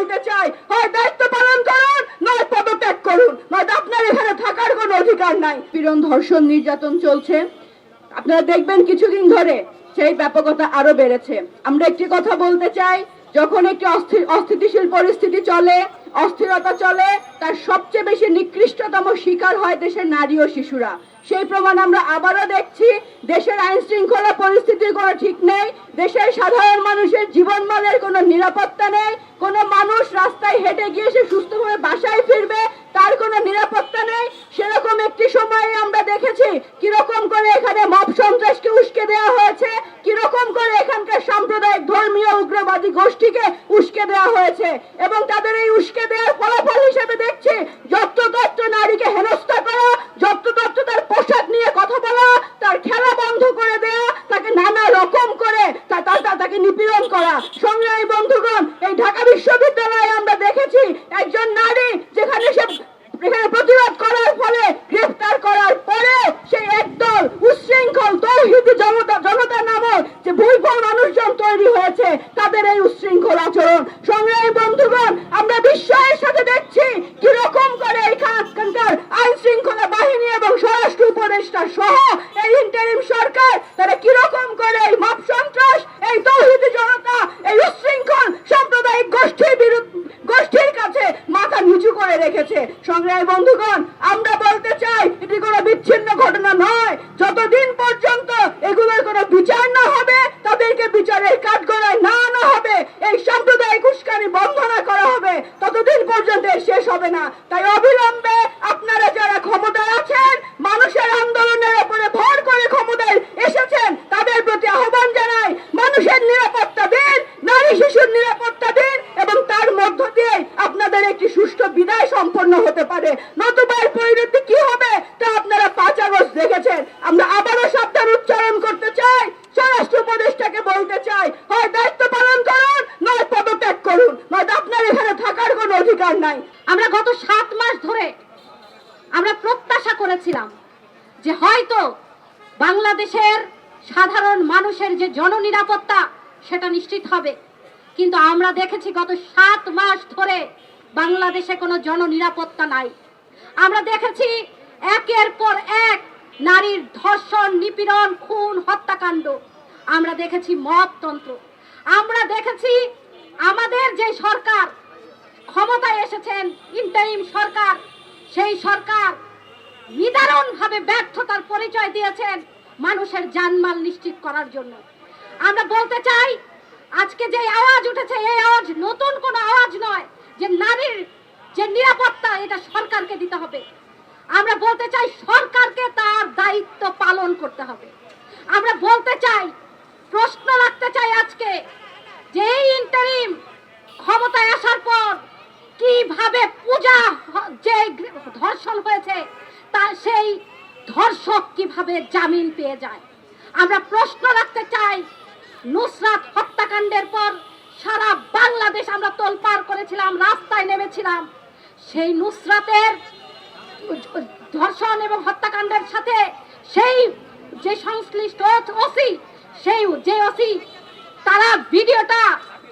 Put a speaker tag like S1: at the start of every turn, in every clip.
S1: বলতে চাই, হয় দায়িত্ব পালন করুন, নয় পদত্যাগ করুন। নয়তো আপনার এখানে থাকার কোনো অধিকার নাই। পীড়ন ধর্ষণ নির্যাতন চলছে। আপনারা দেখবেন কিছুদিন ধরে সেই ব্যাপকতা আরও বেড়েছে। আমরা একটি কথা বলতে চাই, যখন একটি অস্থিতিশীল পরিস্থিতি চলে, অস্থিরতা চলে, তার সবচেয়ে বেশি নিকৃষ্টতম শিকার হয় দেশের নারী ও শিশুরা। সেই প্রমাণ আমরা আবারও দেখছি। দেশের আইন শৃঙ্খলা পরিস্থিতির কোনো ঠিক নেই। দেশের সাধারণ মানুষের জীবনমানের কোনো নিরাপত্তা নেই। কোনো মানুষ রাস্তায় হেঁটে গিয়ে সে সুস্থভাবে বাসায় ফিরবে, তার কোনো নিরাপত্তা নেই। সেরকম একটি সময়ে আমরা দেখেছি কীরকম করে এখানে মব সন্ত্রাসকে উস্কে দেওয়া হয়েছে, কীরকম করে এখানকার সাম্প্রদায়িক ধর্মীয় উগ্রবাদী গোষ্ঠীকে উস্কে দেওয়া হয়েছে। এবং তাদের এই উস্কে দেওয়ার ফলাফল হিসেবে দেখছি যত্রতত্র নারীকে হেনস্থা করা যত্রতত্র তার পোশাক নিয়ে কথা বলা তার খেলা বন্ধ করে দেওয়া তাকে নানা রকম করে তা- তা- তা- তাকে নিপীড়ন করা সংগ্রামী বন্ধুগণ, এই ঢাকা বিশ্ববিদ্যালয়ে আমরা দেখেছি একজন নারী যেখানে সে এখানে প্রতিবাদ করার ফলে গ্রেফতার করার পরে সেই একদল উচ্ছৃঙ্খল তৌহিদি জনতা জনতা নামক যে ভুলফল মানুষজন তৈরি হয়েছে, তাদের এই উচ্ছৃঙ্খল আচরণ। সংগ্রামী বন্ধুগণ, আমরা বিস্ময়ের সাথে দেখছি কীরকম করে এখানকার আইন শৃঙ্খলা বাহিনী এবং স্বরাষ্ট্র উপদেষ্টা সহ এই ইন্টারিম সরকার তারা কীরকম করে এই মাপ সন্ত্রাস এই তৌহিদি জনতা এই উচ্ছৃঙ্খল সাম্প্রদায়িক গোষ্ঠীর বিরুদ্ধে গোষ্ঠীর কাছে মাথা নিচু করে রেখেছে সংগ্রামী বন্ধুগণ আমরা বলতে চাই এটি কোনো বিচ্ছিন্ন ঘটনা নয় যতদিন পর্যন্ত এগুলোর কোনো বিচার না হবে তাদেরকে বিচারের কাঠগড়ায় না আনা হবে এই সাম্প্রদায়িক উস্কানি বন্ধ না করা হবে ততদিন পর্যন্ত শেষ হবে না। তাই অবিলম্বে আপনারা যারা ক্ষমতায় আছেন, মানুষের আন্দোলনের উপরে ভর করে ক্ষমতায় এসেছেন, তাদের প্রতি আহ্বান জানাই। মানুষের নিরাপত্তা দিন নারী শিশুর নিরাপত্তা দিন এবং তার মধ্য দিয়ে আপনাদের একটি সুষ্ঠু বিদায় সম্পন্ন হতে পারে নতুবা এর পরিণতি কি হবে তা আপনারা পাঁচ আগস্ট দেখেছেন আমরা আবারও সাবধান উচ্চারণ করতে চাই স্বরাষ্ট্র উপদেষ্টাকে বলতে চাই হয় দায়িত্ব পালন করুন নয় পদত্যাগ করুন নয়তো আপনার এখানে থাকার কোনো অধিকার নাই
S2: আমরা গত সাত মাস ধরে আমরা প্রত্যাশা করেছিলাম যে হয়তো বাংলাদেশের সাধারণ মানুষের যে জননিরাপত্তা, সেটা নিশ্চিত হবে। কিন্তু আমরা দেখেছি গত সাত মাস ধরে বাংলাদেশে কোনো জননিরাপত্তা নাই। আমরা দেখেছি একের পর এক নারীর ধর্ষণ, নিপীড়ন, খুন, হত্যাকাণ্ড। আমরা দেখেছি মবতন্ত্র আমরা দেখেছি আমাদের যে সরকার, ক্ষমতায় এসেছেন ইন্টারিম সরকার, সেই সরকার নিদারুণভাবে ব্যর্থতার পরিচয় দিয়েছেন মানুষের জানমাল নিশ্চিত করার জন্য। আমরা বলতে চাই, আজকে যে আওয়াজ উঠেছে, এই আওয়াজ নতুন কোনো আওয়াজ নয় যে নারীর যে নিরাপত্তা, এটা সরকারকে দিতে হবে। আমরা বলতে চাই, সরকারকে তার দায়িত্ব পালন করতে হবে। আমরা বলতে চাই, প্রশ্ন রাখতে চাই আজকে যে এই ইন্টারিম ক্ষমতায় আসার পর কীভাবে পূজা যে ধর্ষণ হয়েছে তার সেই ধর্ষক কীভাবে জামিন পেয়ে যায়? আমরা প্রশ্ন রাখতে চাই, নুসরাত হত্যাকাণ্ডের পর সারা বাংলাদেশ আমরা তোলপাড় করেছিলাম, রাস্তায় নেমেছিলাম। সেই নুসরাতের ধর্ষণ এবং হত্যাকাণ্ডের সাথে সেই যে সংশ্লিষ্ট ওসি, সেই যে ওসি, তারা ভিডিওটা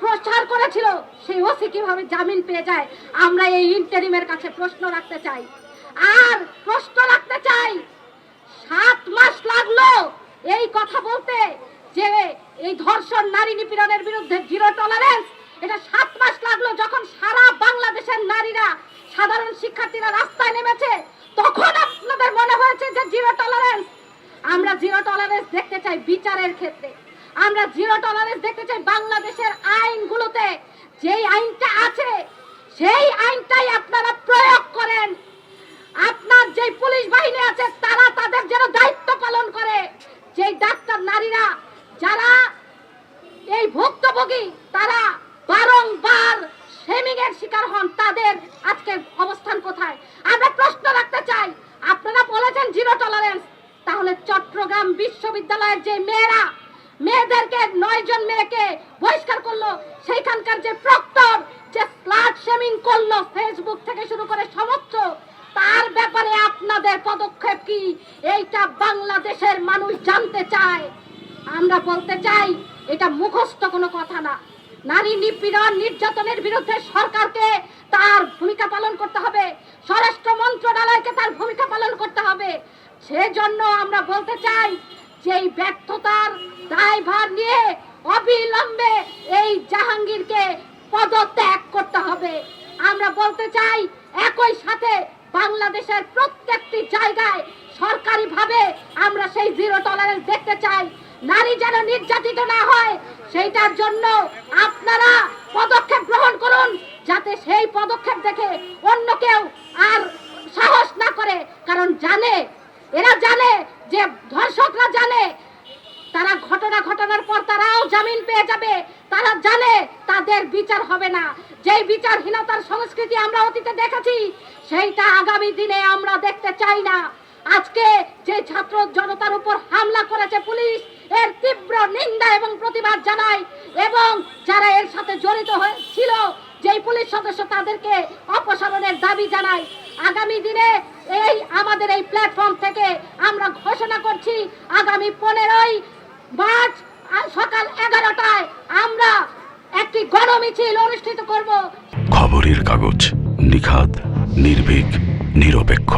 S2: প্রচার করেছিল সেই ওসি কীভাবে জামিন পেয়ে যায়, আমরা এই ইন্টারিমের কাছে প্রশ্ন রাখতে চাই। আর প্রশ্ন রাখতে চাই, সাত মাস লাগল এই কথা বলতে যে এই ধর্ষণ নারী নিপীড়নের বিরুদ্ধে জিরো টলারেন্স এটা সাত মাস লাগল যখন সারা বাংলাদেশের নারীরা, সাধারণ শিক্ষার্থীরা রাস্তায় নেমেছে, তখন আপনাদের মনে হয়েছে যে জিরো টলারেন্স আমরা জিরো টলারেন্স দেখতে চাই বিচারের ক্ষেত্রে। আমরা জিরো টলারেন্স দেখতে চাই বাংলাদেশের আইনগুলোতে। যেই আইনটা আছে, সেই আইনটাই আপনারা প্রয়োগ করেন। আপনার যে পুলিশ বাহিনী আছে, তারা তাদের যেন দায়িত্ব পালন করে। যেই ডাক্তার নারীরা, যারা এই ভুক্তভোগী, তারা বারংবার শেমিং এর শিকার হন, তাদের আজকে অবস্থান কোথায়? আমরা প্রশ্ন রাখতে চাই, আপনারা বলেছেন জিরো টলারেন্স তাহলে চট্টগ্রাম বিশ্ববিদ্যালয়ের যে মেয়েরা মেয়েদেরকে নয় জন মেয়েকে বহিষ্কার করল। সেইখানকার যে প্রক্টর, যে স্লাট শেমিং করল ফেসবুক থেকে শুরু করে সমস্ত, তার ব্যাপারে আপনাদের পদক্ষেপ কি? এইটা বাংলাদেশের মানুষ জানতে চায়। আমরা বলতে চাই, এটা মুখস্থ কোনো কথা না। নারী নিপীড়ন নির্যাতনের বিরুদ্ধে সরকারকে তার ভূমিকা পালন করতে হবে। স্বরাষ্ট্র মন্ত্রণালয়কে তার ভূমিকা পালন করতে হবে। সেজন্য আমরা বলতে চাই যে এই ব্যর্থতার দায়ভার নিয়ে অবিলম্বে এই জাহাঙ্গীরকে পদত্যাগ করতে হবে। আমরা বলতে চাই, একই সাথে বাংলাদেশের প্রত্যেকটি জায়গায় সরকারিভাবে আমরা সেই জিরো টলারেন্স দেখতে চাই। নারী যেন নির্যাতিত না হয়, সেইটার জন্য আপনারা পদক্ষেপ গ্রহণ করুন, যাতে সেই পদক্ষেপ দেখে অন্য কেউ আর সাহস না করে। কারণ জানে, এরা জানে যে ধর্ষকরা জানে তারা ঘটনা ঘটনার পর তারাও জামিন পেয়ে যাবে। তারা জানে তাদের বিচার হবে না। যেই বিচারহীনতার সংস্কৃতি আমরা অতীতে দেখেছি, সেইটা আগামী দিনে আমরা দেখতে চাই না। আজকে যে ছাত্র জনতার উপর হামলা করেছে পুলিশ, এর তীব্র নিন্দা এবং প্রতিবাদ জানাই এবং যারা এর সাথে জড়িত হয়েছিল যেই পুলিশ সদস্য তাদেরকে অপসারণের দাবি জানাই। আগামী দিনে এই আমাদের এই প্ল্যাটফর্ম থেকে আমরা ঘোষণা করছি, আগামী পনেরোই মার্চ সকাল এগারোটায় আমরা একটি গণমিছিল অনুষ্ঠিত করব।
S3: খবরের কাগজ নিখাদ নির্ভীক নিরপেক্ষ।